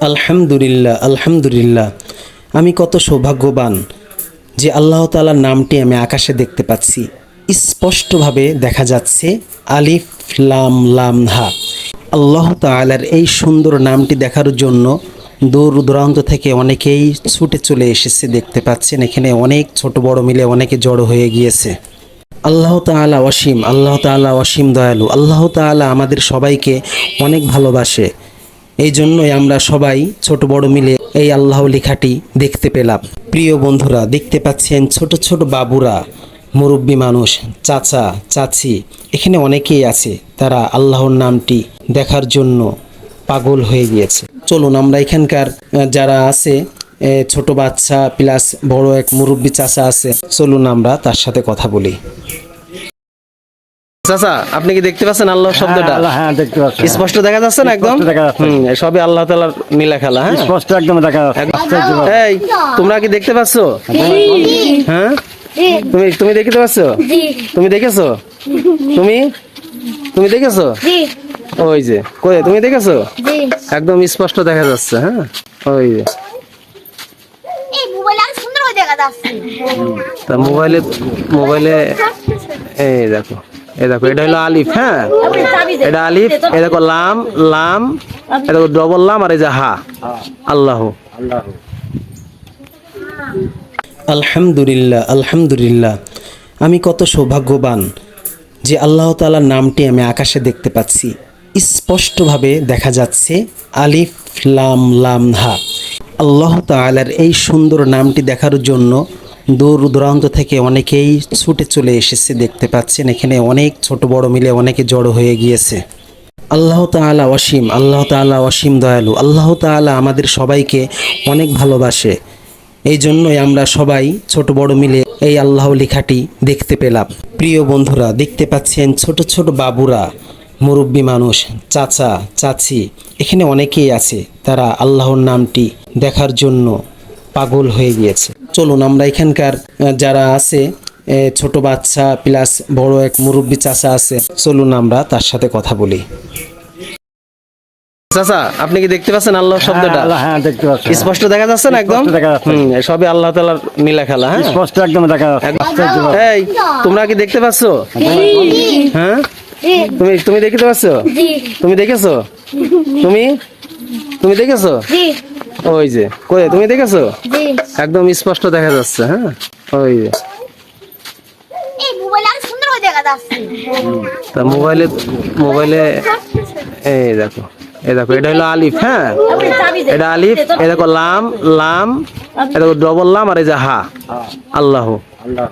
আলহামদুলিল্লাহ আলহামদুলিল্লাহ। আমি কত সৌভাগ্যবান যে আল্লাহ তাআলার নামটি আমি আকাশে দেখতে পাচ্ছি। স্পষ্টভাবে দেখা যাচ্ছে আলিফ, লাম লাম, হা। আল্লাহ তাআলার এই সুন্দর নামটি দেখার জন্য দূর দূরান্ত থেকে অনেকেই ছুটে চলে এসেছে, দেখতে পাচ্ছেন। এখানে অনেক ছোট বড় মিলে অনেকে জড়ো হয়ে গিয়েছে। আল্লাহ তাআলা অসীম, আল্লাহ তাআলা অসীম দয়ালু। আল্লাহ তাআলা আমাদের সবাইকে অনেক ভালোবাসে। এই জন্যই আমরা সবাই ছোট বড় মিলে এই আল্লাহ লেখাটি দেখতে পেলাম। প্রিয় বন্ধুরা, দেখতে পাচ্ছেন ছোট ছোট বাবুরা, মুরব্বী মানুষ, চাচা, চাচি, এখানে অনেকেই আছে, তারা আল্লাহর নামটি দেখার জন্য পাগল হয়ে গিয়েছে। চলুন, আমরা এখানকার যারা আছে ছোট বাচ্চা প্লাস বড় এক মুরব্বী চাচা আছে, চলুন আমরা তার সাথে কথা বলি। চাচা আপনি কি দেখতে পাচ্ছেন আল্লাহ শব্দটা? হ্যাঁ, হ্যাঁ দেখতে পাচ্ছি। স্পষ্ট দেখা যাচ্ছে না একদম? স্পষ্ট দেখা যাচ্ছে। হুম, সবই আল্লাহ তালার নীলা খেলা হ্যাঁ? স্পষ্ট একদম দেখা যাচ্ছে। এই তোমরা কি দেখতে পাচ্ছ? হ্যাঁ? তুমি তুমি দেখতে পাচ্ছ? তুমি দেখেছ? তুমি? তুমি দেখেছ? ওই যে কই তুমি দেখেছ? একদম স্পষ্ট দেখা যাচ্ছে হ্যাঁ? ওই যে। এই মোবাইল আর সুন্দর হয়ে দেখা যাচ্ছে। তা মোবাইলে মোবাইলে এই দেখো। হ্যাঁ? আলহামদুলিল্লাহ আলহামদুলিল্লাহ। আমি কত সৌভাগ্যবান যে আল্লাহ তাআলার নামটি আমি আকাশে দেখতে পাচ্ছি। স্পষ্টভাবে দেখা যাচ্ছে আলিফ, লাম লাম, হা। আল্লাহ তাআলার এই সুন্দর নামটি দেখার জন্য দূর দূরান্ত থেকে অনেকেই ছুটে চলে এসেছে, দেখতে পাচ্ছেন। এখানে অনেক ছোট বড় মিলে অনেকে জড়ো হয়ে গিয়েছে। আল্লাহ তাআলা অসীম, আল্লাহ তাআলা অসীম দয়ালু। আল্লাহ তাআলা আমাদের সবাইকে অনেক ভালোবাসে। এই জন্যই আমরা সবাই ছোট বড় মিলে এই আল্লাহ লেখাটি দেখতে পেলাম। প্রিয় বন্ধুরা, দেখতে পাচ্ছেন ছোট ছোট বাবুরা, মুরব্বী মানুষ, চাচা, চাচি, এখানে অনেকেই আছে। তারা আল্লাহর নামটি দেখার জন্য পাগল হয়ে গিয়েছে। চলুন আমরা এখানকার যারা আছে ছোট বাচ্চা প্লাস বড় এক মুরব্বী চাচা আছে চলুন আমরা তার সাথে কথা বলি। চাচা আপনি কি দেখতে পাচ্ছেন আল্লাহ শব্দটা? হ্যাঁ, হ্যাঁ দেখতে পাচ্ছি। স্পষ্ট দেখা যাচ্ছে না একদম? দেখা যাচ্ছে। সবই আল্লাহ নীলা খেলা হ্যাঁ? স্পষ্ট একদম দেখা যাচ্ছে। এই তোমরা কি দেখতে পাচ্ছ? হ্যাঁ? তুমি তুমি দেখতে পাচ্ছ? তুমি দেখেছ? তুমি? তুমি দেখেছ? ওই যে কই তুমি দেখেছ? একদম স্পষ্ট দেখা যাচ্ছে হ্যাঁ? ওই যে। এই মোবাইল আর সুন্দর হয়ে দেখা যাচ্ছে। তা মোবাইলে মোবাইলে এই দেখো এই দেখো এটা হলো আলিফ হ্যাঁ? এটা আলিফ এই দেখো লাম লাম এই দেখো ডবল লাম আর এই যে হা। আল্লাহ। আল্লাহ।